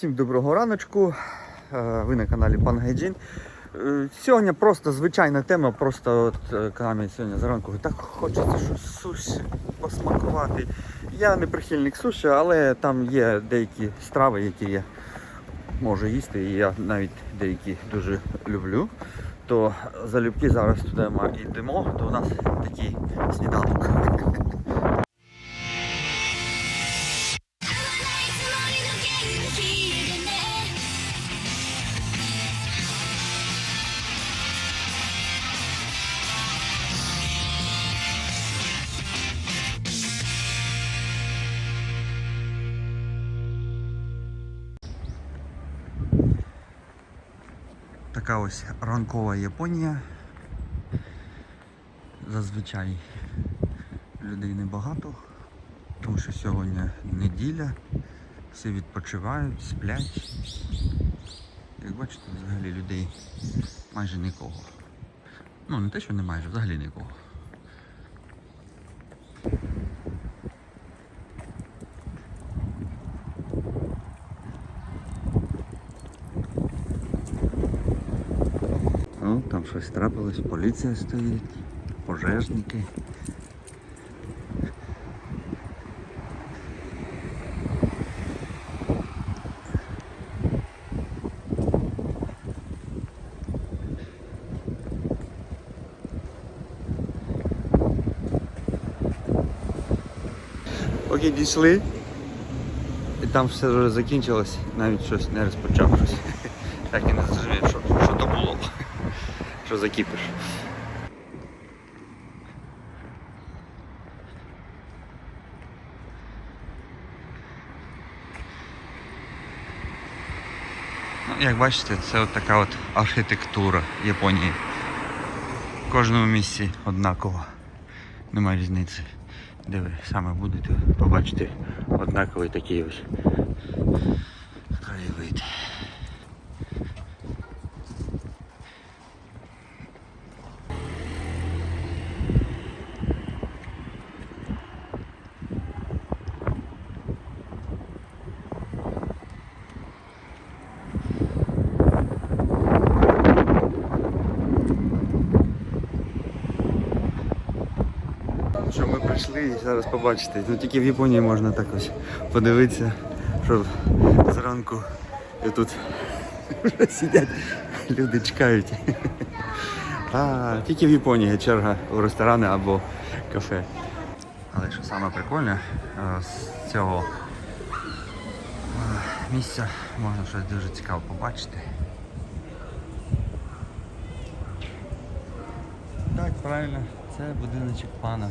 Всім доброго раночку. Е, Ви на каналі Пан Гайджин. Е, Сьогодні просто звичайна тема, просто от е, сьогодні зранку так хочеться щось суші посмакувати. Я не прихильник суші, але там є деякі страви, які я можу їсти, і я навіть деякі дуже люблю. То залюбки зараз туди ми йдемо, то у нас такий сніданок. Така ось ранкова Японія. Зазвичай людей небагато, тому що сьогодні неділя, всі відпочивають, сплять. Як бачите, взагалі людей майже нікого. Ну, не те, що не майже, взагалі нікого. О, там щось трапилось, поліція стоїть, пожежники. Поки дійшли, і там все вже закінчилось, навіть щось не розпочав щось. Так і не зрозумів, що, що то було. Що за кіпиш. Ну, як бачите, це от така от архітектура Японії. В кожному місці однаково. Немає різниці. Де ви саме будете побачите однаковий такий ось краєвид. Що ми прийшли і зараз побачите. Ну тільки в Японії можна так ось подивитися, що зранку і тут вже сидять, люди чекають. А, тільки в Японії черга у ресторани або кафе. Але що саме прикольне, е, з цього е, місця можна щось дуже цікаве побачити. Так, правильно, це будиночок пана.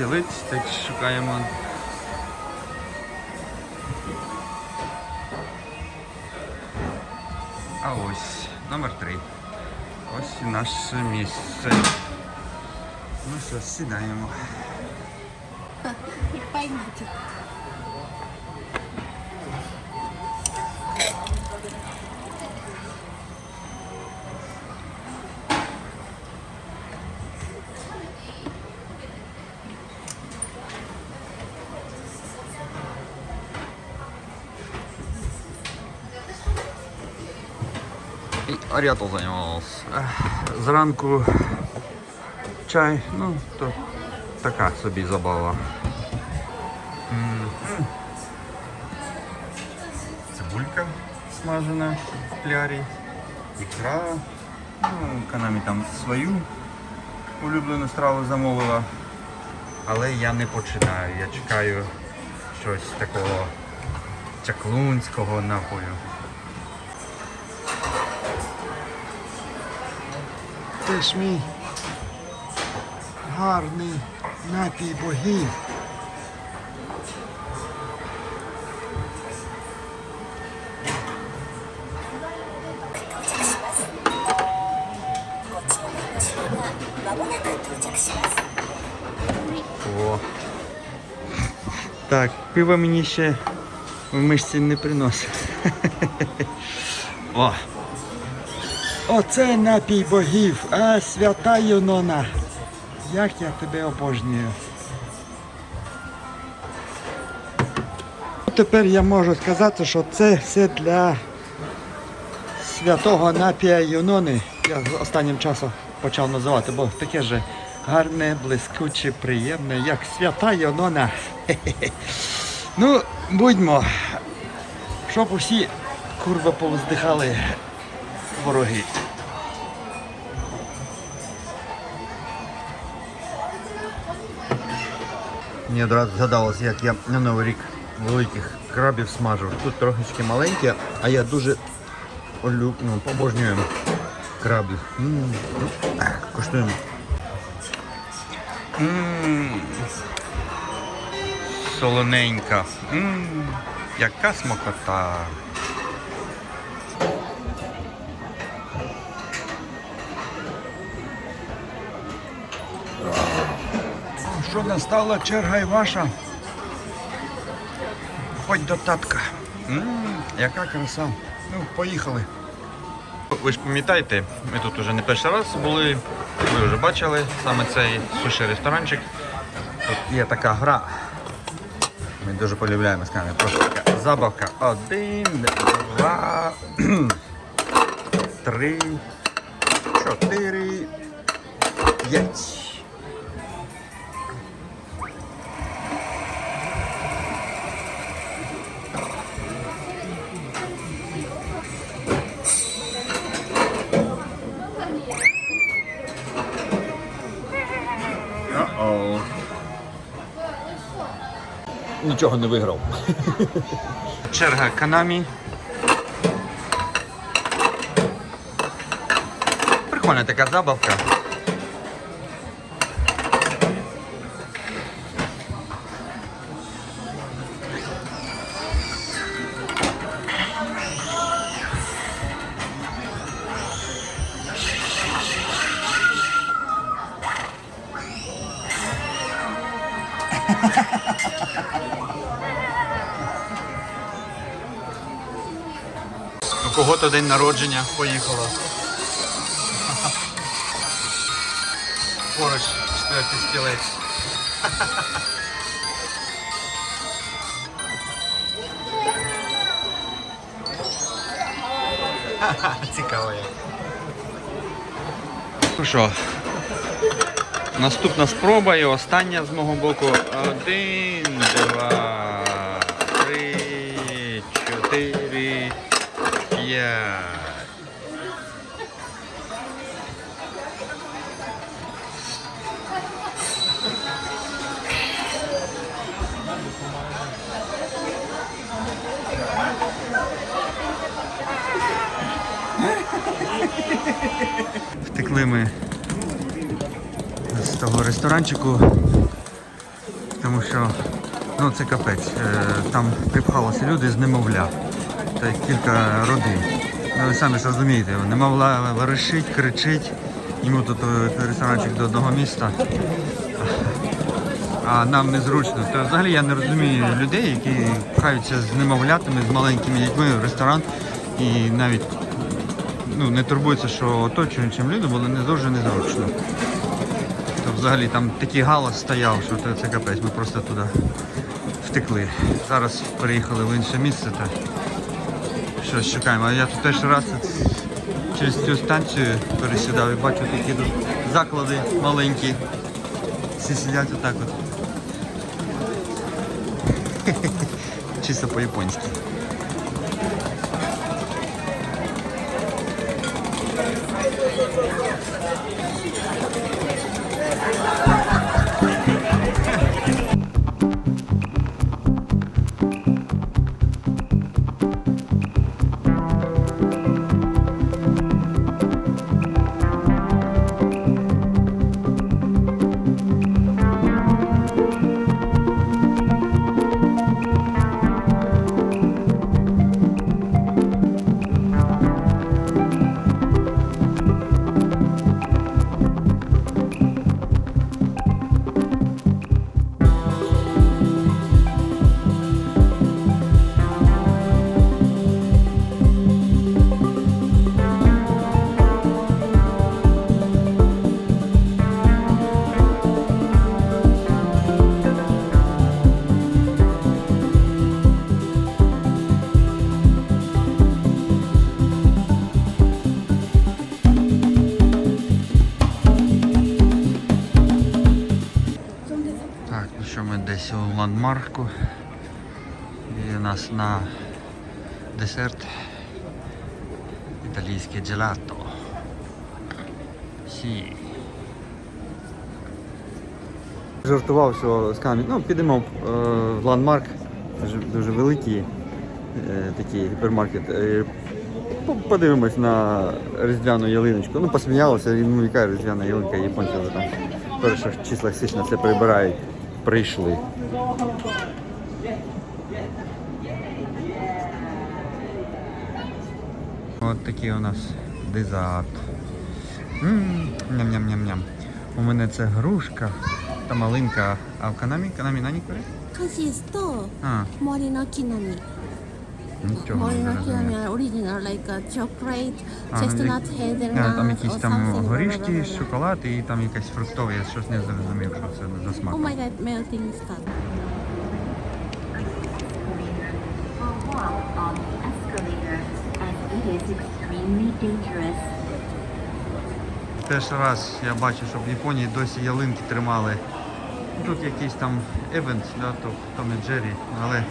стілець, так шукаємо. А ось номер три. Ось і наше місце. Ну що, сідаємо. いっ І аріато займалось. Зранку чай, ну, то така собі забава. Цибулька смажена в плярі, ікра. Ну, Канамі там свою улюблену страву замовила. Але я не починаю. Я чекаю щось такого чаклунського напою. теж мій гарний напій богів. О. Так, пиво мені ще в мишці не приносить. О! Оце напій богів, а свята Юнона. Як я тебе обожнюю. Тепер я можу сказати, що це все для святого напія Юнони. Я останнім часом почав називати, бо таке же гарне, блискуче, приємне, як свята Юнона. Хе-хе-хе. Ну, будьмо, щоб усі курва повздихали вороги. Мені одразу згадалось, як я на Новий рік великих крабів смажив. Тут трошечки маленькі, а я дуже ну, обожнюю крабів. Ну, Куштуємо. М, Солоненька. М, Яка смакота. Що настала черга і ваша? Ходь до татка. М, яка краса. Ну, поїхали. Ви ж пам'ятаєте, ми тут уже не перший раз були, ви вже бачили саме цей суші ресторанчик. Тут є така гра. Ми дуже полюбляємо з нами. Просто така забавка. Один, два, три, чотири, п'ять. Нічого не виграв. Черга Канамі. Прикольна така забавка. Кого-то день народження поїхало. Поруч четвертий стілець. Цікаво як. Ну що, наступна спроба і остання з мого боку. Один, два, Втекли ми з того ресторанчику, тому що ну, це капець. Е, Там припхалися люди з немовля. Та кілька родин. Ну, ви самі ж розумієте, немовля верещить, кричить. Йому тут е, ресторанчик до одного міста. А нам незручно. То взагалі я не розумію людей, які пхаються з немовлятами, з маленькими дітьми в ресторан і навіть ну, не турбуються, що оточуючим людям було не дуже незручно. То взагалі там такий галас стояв, що це, капець, ми просто туди втекли. Зараз переїхали в інше місце та щось шукаємо. А я тут теж раз через цю станцію пересідав і бачу такі тут заклади маленькі. Всі сидять отак от. Чисто по-японськи. Thank ландмарку. І у нас на десерт італійське джелато. Сі. Жартував, що з камінь. Ну, підемо е, в ландмарк, дуже, дуже великий е, такий гіпермаркет. Е, подивимось на різдвяну ялиночку. Ну, посміялися, і ну, яка різдвяна ялинка, японці вже там в перших числах січня все прибирають Прийшли. От такий у нас дезерт. М, Ням-ням-ням-ням. У мене це грушка та малинка. А в канамі? Канамі нані кури? カシスと А, 森の木の実 Like ну, Там якісь там горішки, шоколад і там якась фруктова, я щось не зрозумів, що це за смак. Oh. Теж раз я бачу, що в Японії досі ялинки тримали. Тут якийсь там евент, да, то Том і Джері, але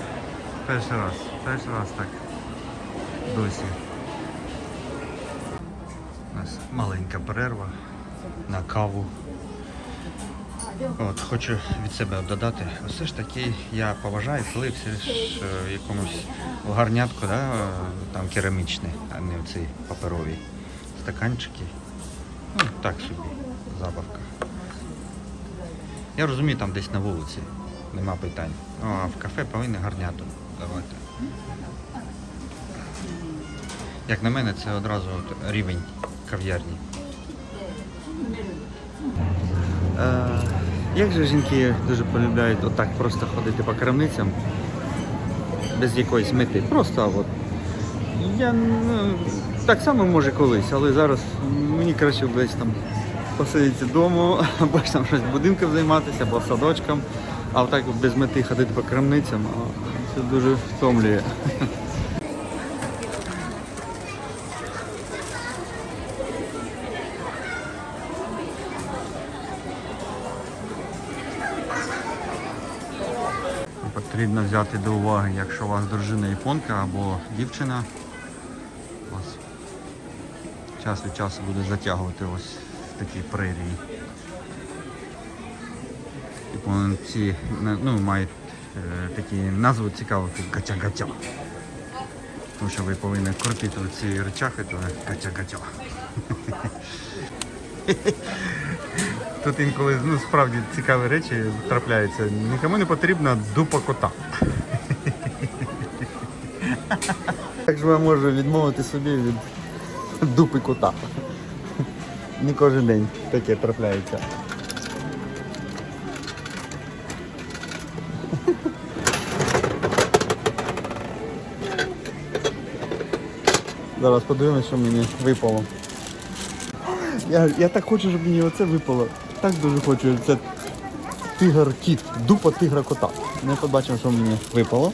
перший раз перший раз так. Досі. У нас маленька перерва на каву. От, хочу від себе додати. Все ж таки я поважаю, коли все ж е, якомусь гарнятку, да, там керамічне, а не оці паперові стаканчики. Ну, так собі, забавка. Я розумію, там десь на вулиці, нема питань. Ну, а в кафе повинні гарняту давати. Як на мене, це одразу от рівень кав'ярні. Е, як же жінки дуже полюбляють отак просто ходити по крамницям без якоїсь мети. Просто от. Я ну, так само може колись, але зараз мені краще десь там посидіти вдома, або ж там щось будинком займатися, або садочком. А отак без мети ходити по крамницям, це дуже втомлює. Потрібно взяти до уваги, якщо у вас дружина японка або дівчина, вас час від часу буде затягувати ось в такі прерії. Японці ну, мають е, такі назви цікаві, як гача-гача. Тому що ви повинні крутити ці речахи, то гача-гача. Тут інколи ну, справді цікаві речі трапляються. Нікому не потрібна дупа кота. Як же я можу відмовити собі від дупи кота? Не кожен день таке трапляється. Зараз подивимось, що мені випало. Я, я так хочу, щоб мені оце випало. Так дуже хочу. Це тигр кіт, дупа тигра кота. Ми побачимо, що мені випало.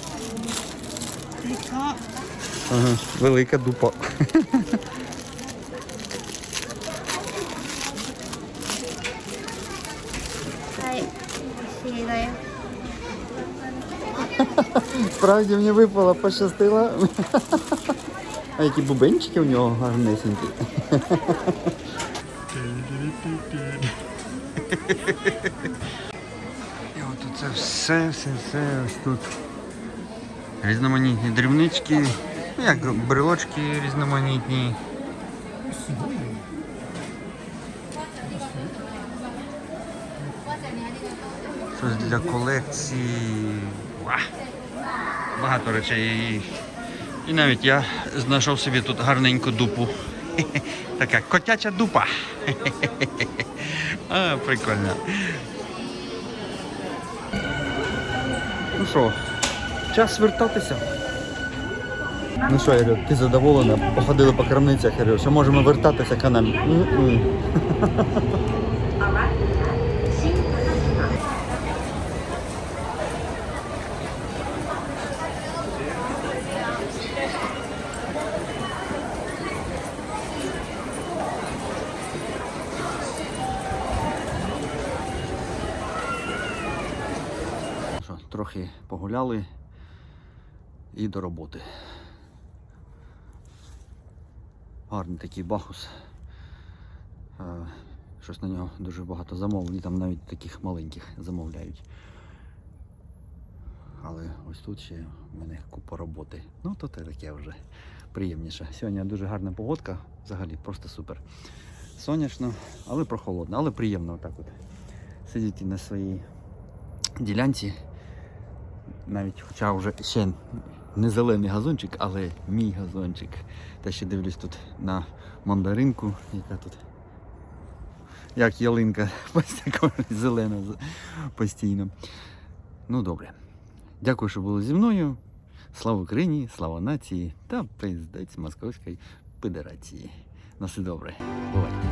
Ага, велика дупа. Справді мені випало, пощастило. А які бубенчики у нього гарнесенькі. І от це все, все, все ось тут. Різноманітні дрібнички, ну як брелочки різноманітні. Щось для колекції. Багато речей. І, навіть я знайшов собі тут гарненьку дупу. Така котяча дупа. А, прикольно. Ну що, час вертатися. Ну що, Ігор, ти задоволена? Походили по крамницях, Ігор, що можемо вертатися к трохи погуляли і до роботи. Гарний такий бахус. Е, Щось на нього дуже багато замовлень, там навіть таких маленьких замовляють. Але ось тут ще в мене купа роботи. Ну, то те таке вже приємніше. Сьогодні дуже гарна погодка, взагалі просто супер. Сонячно, але прохолодно, але приємно отак от. Сидіти на своїй ділянці. Навіть хоча вже ще не зелений газончик, але мій газончик. Та ще дивлюсь тут на мандаринку, яка тут. Як ялинка, зелена постійно. Ну добре. Дякую, що були зі мною. Слава Україні, слава нації та пиздець Московської Федерації. На все добре. Бувайте.